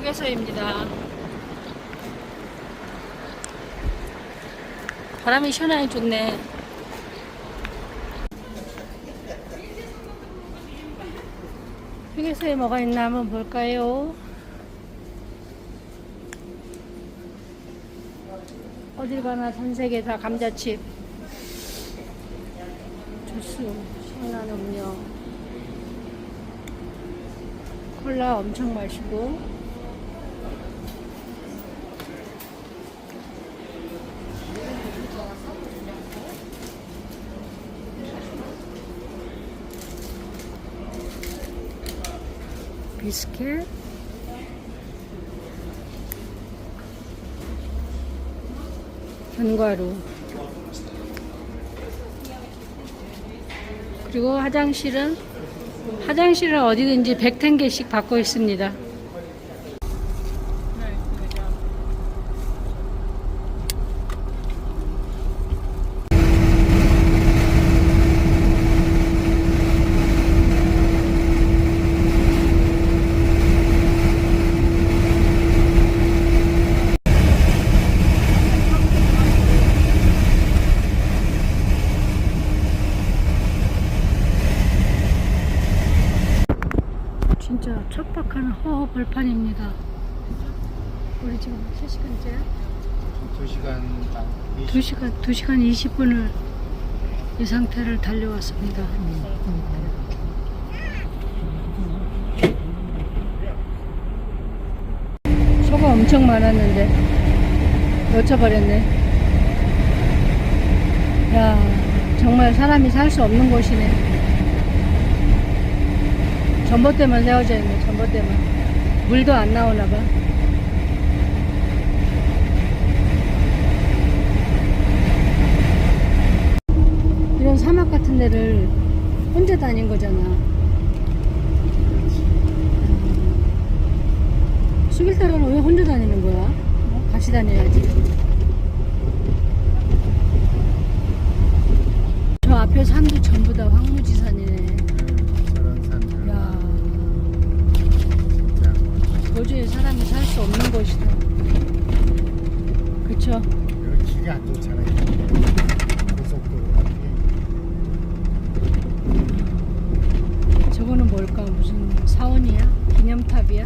휴게소입니다. 바람이 시원하게 좋네. 휴게소에 뭐가 있나 한번 볼까요? 어딜 가나 전 세계 다 감자칩. 주스, 시원한 음료. 콜라 엄청 마시고. 비스켓 견과류. 그리고 화장실은 화장실은 어디든지 110개씩 받고 있습니다 진짜 척박한 허허 벌판입니다 우리 지금 3시간째야? 2시간 딱 2시간, 2시간 20분을 이 상태를 달려왔습니다. 소가 엄청 많았는데 놓쳐버렸네. 야, 정말 사람이 살 수 없는 곳이네. 전봇대만 세워져 있네, 전봇대만. 물도 안 나오나 봐. 이런 사막 같은 데를 혼자 다닌 거잖아. 수길따라는 왜 혼자 다니는 거야? 어? 같이 다녀야지. 저 앞에 산도 전부 다 황무지산이네. 사람이 살 수 없는 곳이다. 그쵸? 여기 길이 안 좋잖아요 고속도로 저거는 뭘까? 무슨 사원이야? 기념탑이야?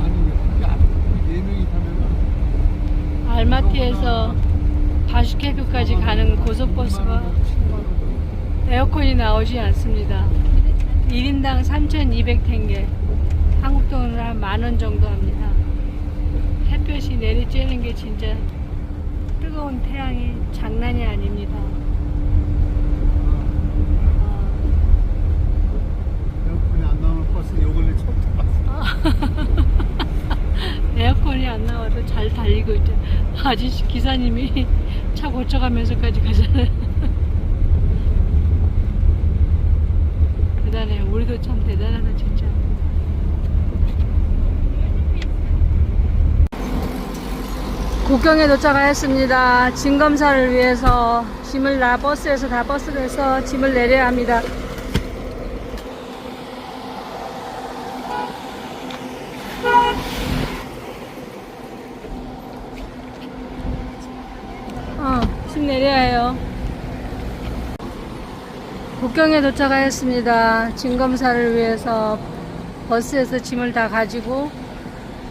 아니 여기 앞에 네 명이 타면은 알마티에서 바슈케크까지 가는 고속버스가 에어컨이 나오지 않습니다. 1인당 3,200탱게. 한국 돈으로 한 만 원 정도 합니다. 햇볕이 내리쬐는 게 진짜 뜨거운 태양이 장난이 아닙니다. 에어컨이 안 나오는 버스 요 근래 처음 타봤어 에어컨이 안 나와도 잘 달리고 있죠. 아저씨 기사님이 차 고쳐가면서까지 가잖아요. 대단해. 우리도 참 대단하다 진짜. 국경에 도착하였습니다. 짐 검사를 위해서 짐을 다 버스에서 다 버스에서 짐을 내려야 합니다. 어, 짐 내려야 해요. 국경에 도착하였습니다. 짐 검사를 위해서 버스에서 짐을 다 가지고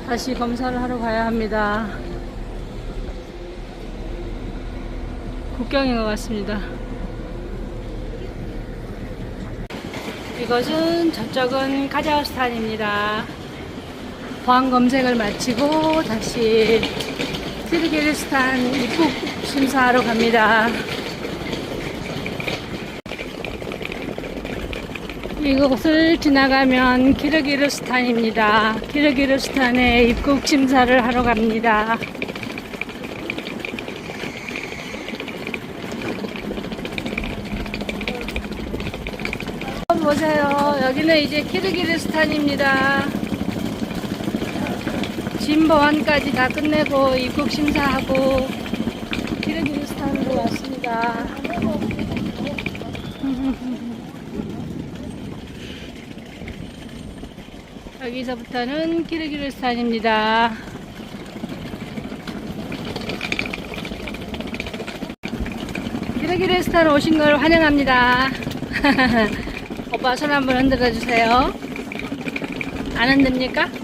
다시 검사를 하러 가야 합니다. 국경인 것 같습니다. 이것은 저쪽은 카자흐스탄입니다. 보안 검색을 마치고 다시 키르기스탄 입국 심사하러 갑니다. 이곳을 지나가면 키르기르스탄입니다. 키르기르스탄에 입국 심사를 하러 갑니다. 보세요. 여기는 이제 키르기르스탄입니다. 짐 보안까지 다 끝내고 입국 심사하고 키르기르스탄으로 왔습니다. 여기서부터는 키르기르스탄입니다. 키르기르스탄 오신 걸 환영합니다. 오빠 손 한번 흔들어 주세요. 안 흔듭니까?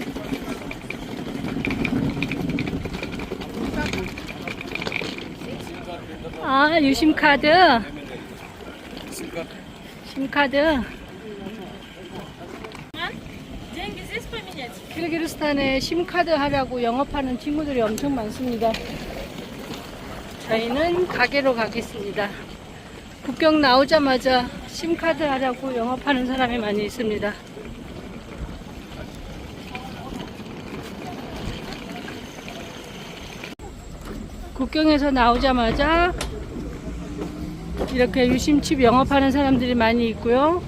아, 유심카드. 심카드. 키르기르스탄에 심카드 하려고 영업하는 친구들이 엄청 많습니다. 저희는 가게로 가겠습니다. 국경 나오자마자 심카드 하려고 영업하는 사람이 많이 있습니다. 국경에서 나오자마자 이렇게 유심칩 영업하는 사람들이 많이 있고요.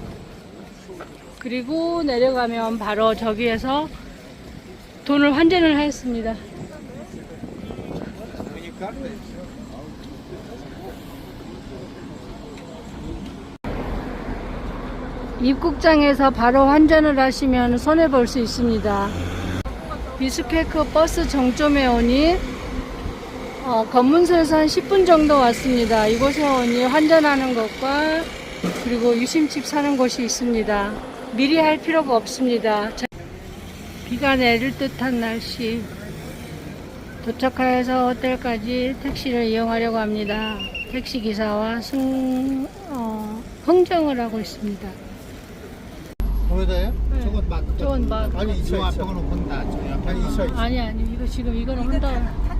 그리고 내려가면 바로 저기에서 돈을 환전을 했습니다. 입국장에서 바로 환전을 하시면 손해 볼 수 있습니다. 비스케크 버스 정점에 오니 어, 검문소에서 한 10분 정도 왔습니다. 이곳에 오니 환전하는 것과 그리고 유심칩 사는 곳이 있습니다. 미리 할 필요가 없습니다. 자- 비가 내릴 듯한 날씨. 도착해서 호텔까지 택시를 이용하려고 합니다. 택시 기사와 승, 어, 흥정을 하고 있습니다. 보여줘요? 네. 저건 막. 저건 막- 아니. 앞에는 혼다. 저 옆에 이차 이차. 아니, 아니, 이거 지금 이거는 혼다.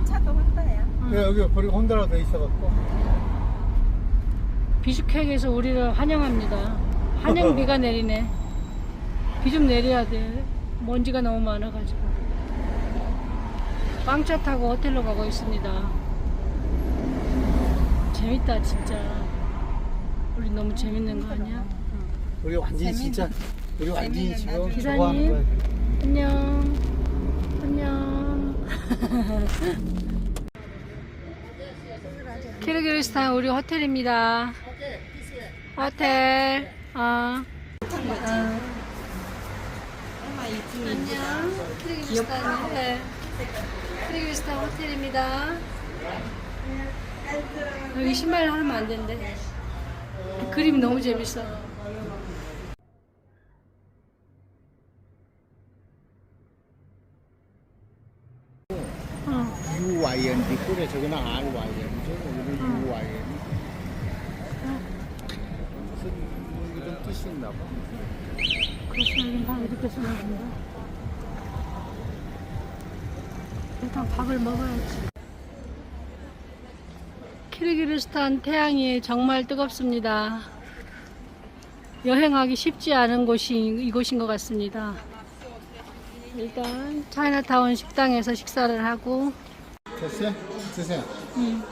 네, 여기 버리고 혼다라 돼 있어갖고. 비슈케크에서 우리를 환영합니다. 환영 비가 내리네. 비 좀 내려야 돼. 먼지가 너무 많아가지고. 빵차 타고 호텔로 가고 있습니다. 재밌다, 진짜. 우리 너무 재밌는 거 아니야? 우리 완전히 진짜. 우리 완전히 지금 기사님. 좋아하는 거야. 안녕. 안녕. 키르기스탄 우리 호텔입니다. 호텔. 어. 안녕. 키르기스탄. 네. 키르기스탄 호텔입니다. 여기 신발 하면 안 된대. 그림 너무 재밌어. 어. UYN 있고래 저거는 RYN 이죠. 여기는 UYN. 무슨 좀 뜻이 있나 봐. 그래서 여긴 다 이렇게 생각한다. 일단 밥을 먹어야지. 키르기르스탄 태양이 정말 뜨겁습니다. 여행하기 쉽지 않은 곳이 이곳인 것 같습니다. 일단 차이나타운 식당에서 식사를 하고 됐어요? 드세요. 음,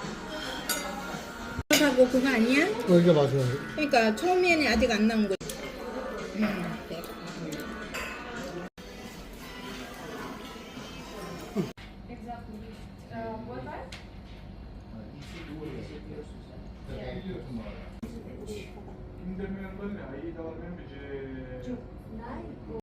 하고 그거 아니야? 어, 이게 맞아요. 그러니까 처음에는 아직 안 나온 거지. 음.